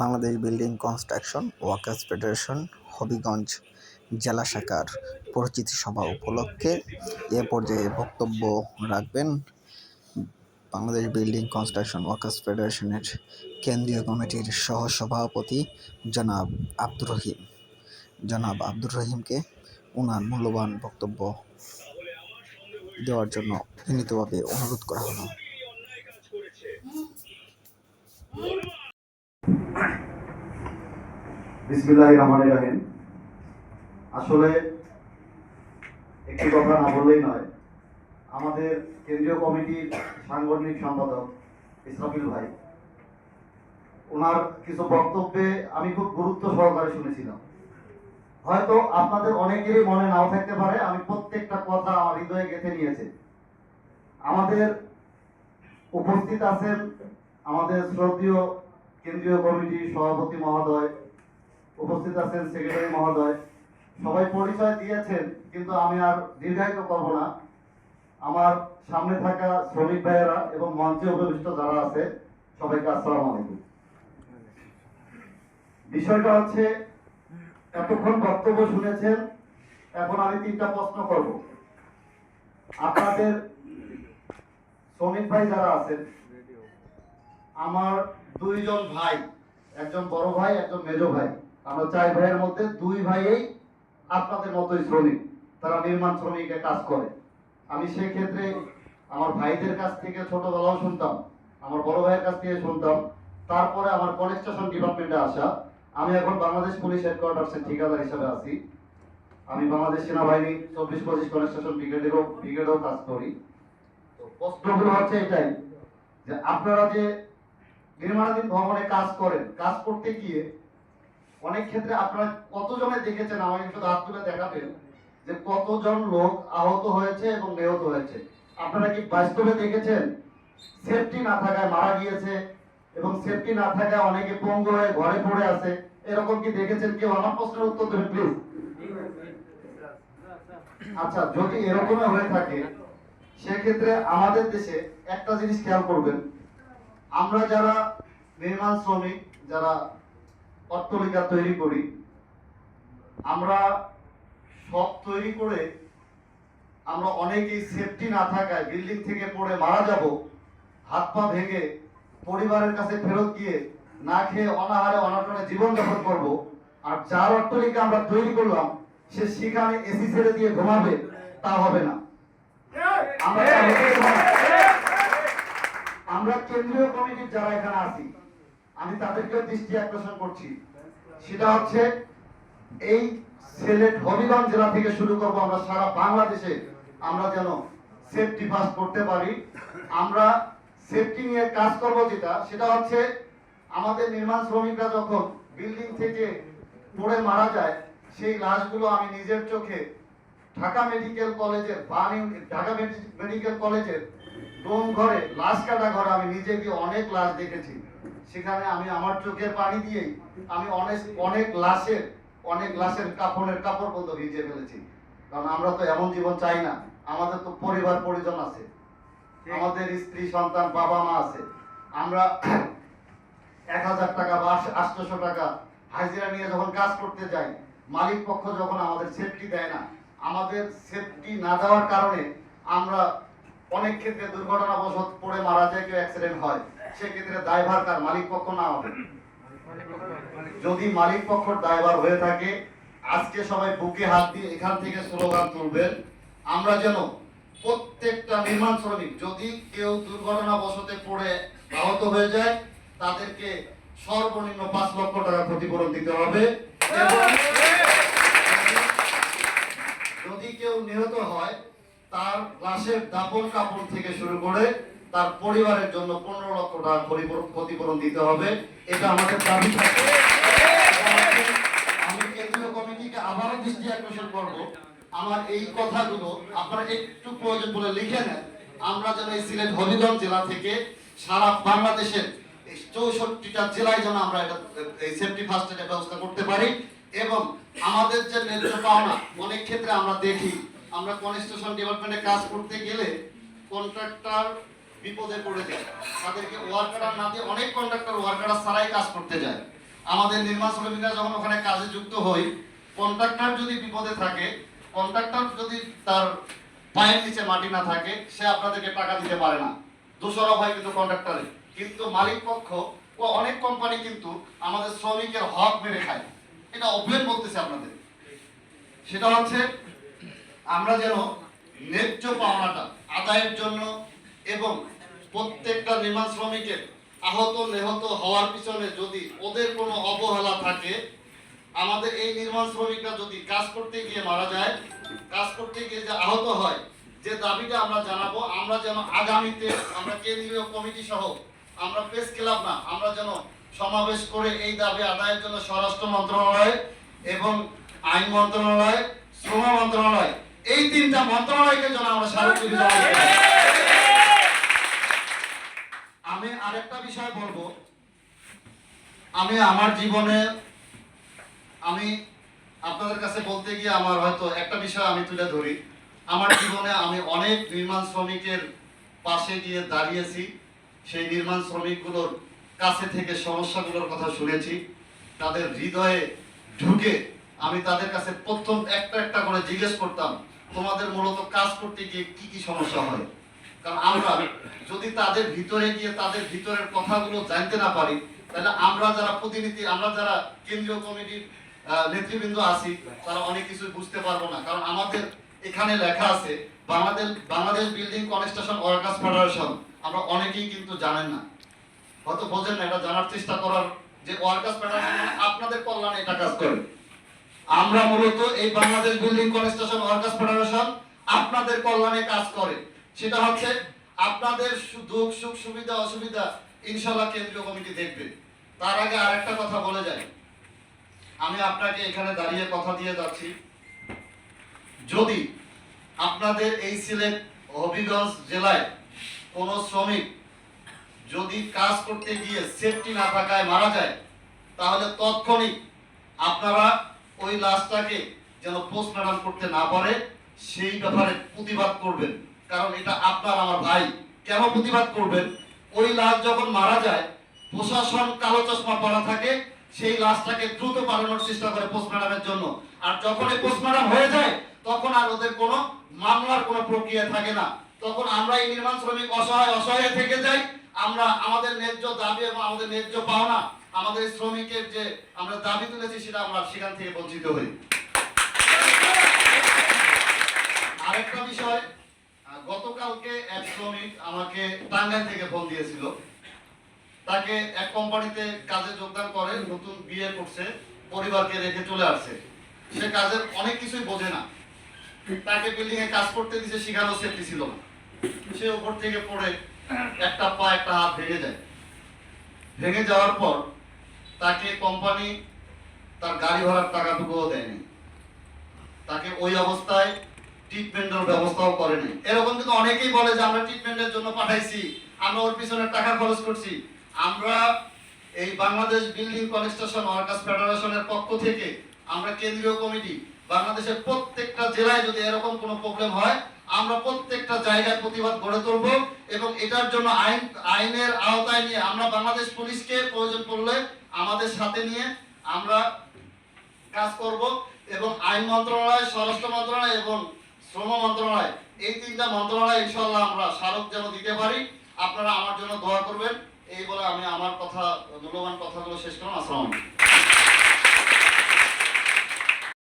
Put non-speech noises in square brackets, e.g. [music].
Bangladesh building construction workers federation, Habiganj জেলা শাখার পরিচিতি সভা উপলক্ষে এ পর্যায়ে বক্তব্য রাখবেন বাংলাদেশ বিল্ডিং কনস্ট্রাকশন ওয়ার্কার্স ফেডারেশনের কেন্দ্রীয় কমিটির সহসভাপতি জনাব আব্দুর রহিম। জনাব আব্দুর রহিমকে ওনার মূল্যবান বক্তব্য দেওয়ার জন্য বিনীতভাবে অনুরোধ করা হলো। বিসমিল্লাহ রহমান রহিম। আসলে একটি কথা না বললেই নয়, আমাদের কেন্দ্রীয় কমিটির সাংগঠনিক সম্পাদক ইসরাফিল ভাই, ওনার কিছু বক্তব্যে আমি খুব গুরুত্ব সহকারে শুনেছিলাম। হয়তো আপনাদের অনেকেরই মনে নাও থাকতে পারে, আমি প্রত্যেকটা কথা আমার হৃদয়ে গেঁথে নিয়েছে। আমাদের উপস্থিত আছেন আমাদের শ্রদ্ধীয় কেন্দ্রীয় কমিটির সভাপতি মহোদয় উপস্থিত আছেন সেক্রেটারি মহোদয়। সবাই পরিচয় দিয়েছেন, কিন্তু আমি আর দীর্ঘায়িত করব না। আমার সামনে থাকা শ্রমিক ভাইয়েরা এবং মঞ্চে উপবিষ্ট যারা আছে, সবাইকে আসসালামু আলাইকুম। বিষয়টা হচ্ছে, এতক্ষণ বক্তব্য শুনেছেন, এখন আমি তিনটা প্রশ্ন করব। আপনাদের শ্রমিক ভাই যারা আছেন, আমার দুইজন ভাই, একজন বড় ভাই, একজন মেজো ভাই। আমরা চার ভাইয়ের মধ্যে দুই ভাইয়েই আপনাদের মতোই শ্রমিক, তারা নির্মাণ শ্রমিকে কাজ করে। আমি সেক্ষেত্রে আমার ভাইদের কাছ থেকে ছোটবেলাও শুনতাম, আমার বড় ভাইয়ের কাছ থেকে শুনতাম। তারপরে আমার কনস্ট্রাকশন ডিপার্টমেন্টে আসা, আমি এখন বাংলাদেশ পুলিশ হেডকোয়ার্টার্সের ঠিকাদার হিসেবে আছি। আমি বাংলাদেশ সেনাবাহিনী চব্বিশ পঁচিশ কনস্ট্রাকশন ব্রিগেডেরও ব্রিগেডেও কাজ করি। তো প্রশ্নগুলো হচ্ছে এটাই, যে আপনারা যে নির্মাণাধীন ভবনে কাজ করেন, কাজ করতে গিয়ে অনেক ক্ষেত্রে আপনারা কতজনে দেখেছেন আমাকে শুধু হাত তুলে দেখাবেন, যে কতজন লোক আহত হয়েছে এবং নিহত হয়েছে? আপনারা কি বাস্তবে দেখেছেন? সেফটি না থাকায় মারা গিয়েছে এবং সেফটি না থাকায় অনেকে পঙ্গু হয়ে ঘরে পড়ে আছে। এরকম কি দেখেছেন কেউ? আমার প্রশ্নের উত্তর দেবেন প্লিজ আচ্ছা যদি এরকমই হয়ে থাকে, সেক্ষেত্রে আমাদের দেশে একটা জিনিস খেয়াল করবেন। আমরা যারা নির্মাণ শ্রমিক, যারা অট্টলিকা তৈরি করি। আমরা সব তৈরি করে আমরা অনেকেই সেফটি না থাকায় বিল্ডিং থেকে পড়ে মারা যাব হাত পা ভেঙে পরিবারের কাছে ফেরত গিয়ে না খেয়ে অনাহারে অনাটনে জীবনযাপন করব। আর যার অট্টলিকা আমরা তৈরি করলাম সে সেখানে এসি ছেড়ে দিয়ে ঘুমাবে তা হবে না। আমরা কেন্দ্রীয় কমিটির যারা এখানে আছি আমি তাদেরকেও দৃষ্টি আকর্ষণ করছি। সেটা হচ্ছে, এই সিলেট হবিগঞ্জ জেলা থেকে শুরু করব আমরা সারা বাংলাদেশে। আমরা যেন সেফটি ফার্স্ট করতে পারি। আমরা সেফটি নিয়ে কাজ করব যেটা, সেটা হচ্ছে আমাদের নির্মাণ শ্রমিকরা যখন বিল্ডিং থেকে পড়ে মারা যায়, সেই লাশগুলো আমি নিজের চোখে ঢাকা মেডিকেল কলেজের বানি ঢাকা মেডিকেল কলেজের ডোম ঘরে, লাশ কাটা ঘরে আমি নিজে গিয়ে অনেক লাশ দেখেছি। সেখানে আমি আমার চোখের পানি দিয়েই আমি অনেক অনেক লাশের অনেক লাশের কাপড়ের কাপড় পর্যন্ত ভিজিয়ে ফেলেছি। কারণ আমরা তো এমন জীবন চাই না। আমাদের তো পরিবার পরিজন আছে। আমাদের স্ত্রী সন্তান বাবা মা আছে। আমরা [clears throat] এক হাজার টাকা বা আটশোশো টাকা হাজিরা নিয়ে যখন কাজ করতে যাই মালিক পক্ষ যখন আমাদের সেফটি দেয় না আমাদের সেফটি না দেওয়ার কারণে আমরা অনেক ক্ষেত্রে দুর্ঘটনাবশত পড়ে মারা যায় কেউ অ্যাক্সিডেন্ট হয়। সেক্ষেত্রে দায়ভার কার মালিক পক্ষ না হবে। যদি মালিক পক্ষর দায়ভার হয়ে থাকে, আজকে সবাই বুকে হাত দিয়ে এখান থেকে স্লোগান তুলবেন, আমরা যেন প্রত্যেকটা নির্মাণ শ্রমিক, যদি কেউ দুর্ঘটনা বশতে পড়ে, আহত হয়ে যায়, তাদেরকে সর্বনিম্ন পাঁচ লক্ষ টাকা ক্ষতিপূরণ দিতে হবে। যদি কেউ নিহত হয়, তার লাশের দাপন কাপড় থেকে শুরু করে তার পরিবারের জন্য পনেরো লক্ষ টাকা ক্ষতিপূরণ- দিতে হবে। এটা আমাদের দাবি আমি কেন্দ্রীয় কমিটিকে আবারও দৃষ্টি আকর্ষণ করব। আমার এই কথাগুলো আপনারা একটু প্রয়োজন বলে লিখে নেন। আমরা যেন এই সিলেট হবিগঞ্জ জেলা থেকে সারা বাংলাদেশের চৌষট্টিটা জেলায় যেন আমরা এটা, এই সেফটি ফার্স্ট ব্যবস্থা করতে পারি এবং আমাদের যে ন্যায্য পাওনা, অনেক ক্ষেত্রে আমরা দেখি, আমরা কনস্ট্রাকশন ডিপার্টমেন্টে কাজ করতে গেলে কন্ট্রাক্টর বিপদে পড়ে যায়। তাদেরকে ওয়ার্কার না দিয়ে অনেক কন্ট্রাক্টর ওয়ার্কার ছাড়াই কাজ করতে যায়। আমাদের নির্মাণ শ্রমিকরা যখন ওখানে কাজে যুক্ত হই, কন্ট্রাক্টর যদি বিপদে থাকে, কন্ট্রাক্টর যদি তার পায়ের নিচে মাটি না থাকে, সে আপনাদেরকে টাকা দিতে পারে না। দোষারোপ হয় কিন্তু কন্ট্রাক্টরে। কিন্তু মালিক পক্ষ ও অনেক কোম্পানি কিন্তু আমাদের শ্রমিকের হক মেরে খায়। এটা ওপেন বলতেছে আপনাদের। সেটা হচ্ছে, আমরা যেন ন্যায্য পাওনাটা আদায়ের জন্য এবং প্রত্যেকটা নির্মাণ শ্রমিকের আহত, নিহত হওয়ার পিছনে যদি ওদের কোনো অবহেলা থাকে, আমাদের এই নির্মাণ শ্রমিকরা যদি কাজ করতে গিয়ে মারা যায়, কাজ করতে গিয়ে যে আহত হয়, যে দাবিটা আমরা জানাব, আমরা যেন আগামীতে, আমরা কেন্দ্রীয় কমিটি সহ আমরা প্রেস ক্লাব না, আমরা যেন সমাবেশ করে এই দাবি আদায়ের জন্য স্বরাষ্ট্র মন্ত্রণালয় এবং আইন মন্ত্রণালয়, শ্রম মন্ত্রণালয়, এই তিনটা মন্ত্রণালয়কে যেন আমরা পারি। আমি আরেকটা বিষয় বলব। আমি আমার জীবনে, আমি আপনাদের কাছে বলতে গিয়ে আমার হয়তো একটা বিষয় আমি তুলে ধরি। আমার জীবনে আমি অনেক নির্মাণ শ্রমিকের পাশে গিয়ে দাঁড়িয়েছি। সেই নির্মাণ শ্রমিকগুলোর কাছে থেকে সমস্যাগুলোর কথা শুনেছি। তাদের হৃদয়ে ঢুকে আমি তাদের কাছে প্রথম একটা একটা করে জিজ্ঞেস করতাম, তোমাদের মূলত কাজ করতে গিয়ে কি কি সমস্যা হয়? যদি তাদের ভিতরে গিয়ে তাদের ভিতরের কথাগুলো জানতে না পারি, তাহলে আমরা যারা প্রতিনিধি, আমরা যারা কেন্দ্রীয় কমিটির নেতৃবৃন্দ আছি, তারা অনেক কিছু বুঝতে পারব না। কারণ আমাদের এখানে লেখা আছে, Bangladesh Bangladesh building construction workers federation. আমরা অনেকেই কিন্তু জানেন না। হয়তো বোঝেন না, এটা জানার চেষ্টা করার যে ওয়ার্কার্স ফেডারেশন মানে আপনাদের কল্যাণে এটা কাজ করে। আমরা মূলত এই Bangladesh building construction workers federation আপনাদের কল্যাণে কাজ করে। সেটা হচ্ছে আপনাদের দুঃখ, সুখ, সুবিধা, অসুবিধা ইনশাল্লাহ কেন্দ্রীয় কমিটি দেখবে। তার আগে আরেকটা কথা বলে যাই। আমি আপনাকে এখানে দাঁড়িয়ে কথা দিয়ে যাচ্ছি। যদি আপনাদের এই সিলেট হবিগঞ্জ জেলায় কোনো শ্রমিক যদি কাজ করতে গিয়ে সেফটি না থাকায় মারা যায়, তাহলে তৎক্ষণিক আপনারা ওই লাশটাকে যেন পোস্টমর্টম করতে না পারে, সেই ব্যাপারে প্রতিবাদ করবেন। কারণ এটা আপনার আমার ভাই। কেন প্রতিবাদ করবেন? ওই লাশ যখন মারা যায়, প্রশাসন কালো চশমা পরা থাকে, সেই লাশটাকে দ্রুত পালানোর চেষ্টা করে পোস্টমর্টমের জন্য। আর যখন এই পোস্টমর্টম হয়ে যায়, তখন আর ওদের কোনো মামলার কোনো প্রক্রিয়া থাকে না। তখন আমরা এই নির্মাণ শ্রমিক অসহায় অসহায় থেকে যাই। আমরা আমাদের ন্যায্য দাবি এবং আমাদের ন্যায্য পাওনা, আমাদের শ্রমিকের যে আমরা দাবি তুলেছি, সেটা আমরা সেখান থেকে বঞ্চিত হই। আরেকটা বিষয় গতকালকে এক শ্রমিক আমাকে টাঙ্গাইল থেকে ফোন দিয়েছিল। তাকে এক কোম্পানিতে কাজে যোগদান করে, নতুন বিয়ে করছে, পরিবারকে রেখে চলে আসছে। সে কাজের অনেক কিছুই বোঝে না। তাকে বিল্ডিং এ কাজ করতে দিছে সেখানেও সেফটি ছিল না। সে উপর থেকে পড়ে একটা পা, একটা হাত ভেঙে যায়। ভেঙে যাওয়ার পর তাকে কোম্পানি তার গাড়ি ভাড়ার টাকাটুকুও দেয়নি। তাকে ওই অবস্থায় ট্রিটমেন্টের ব্যবস্থাও করেনি। এরকম কিন্তু অনেকেই বলে যে, আমরা ট্রিটমেন্টের জন্য পাঠাইছি, আমরা ওর পিছনে টাকা খরচ করছি। আমরা এই বাংলাদেশ বিল্ডিং কনস্ট্রাকশন ওয়ার্কার্স ফেডারেশনের পক্ষ থেকে আমরা কেন্দ্রীয় কমিটি, বাংলাদেশের প্রত্যেকটা জেলায় যদি এরকম কোনো প্রবলেম হয়, আমরা প্রত্যেকটা জায়গায় প্রতিবাদ গড়ে তুলব এবং এটার জন্য আইন, আইনের আওতায় নিয়ে আমরা বাংলাদেশ পুলিশকে প্রয়োজন পড়লে আমাদের সাথে নিয়ে আমরা কাজ করব এবং আইন মন্ত্রণালয়, স্বরাষ্ট্র মন্ত্রণালয় এবং শ্রম মন্ত্রণালয়। এই তিনটা মন্ত্রণালয় ইনশাল্লাহ আমরা স্মারক যেন দিতে পারি। আপনারা আমার জন্য দোয়া করবেন। এই বলে আমি আমার কথা, মূল্যবান কথাগুলো শেষ করলাম। আসসালামু আলাইকুম।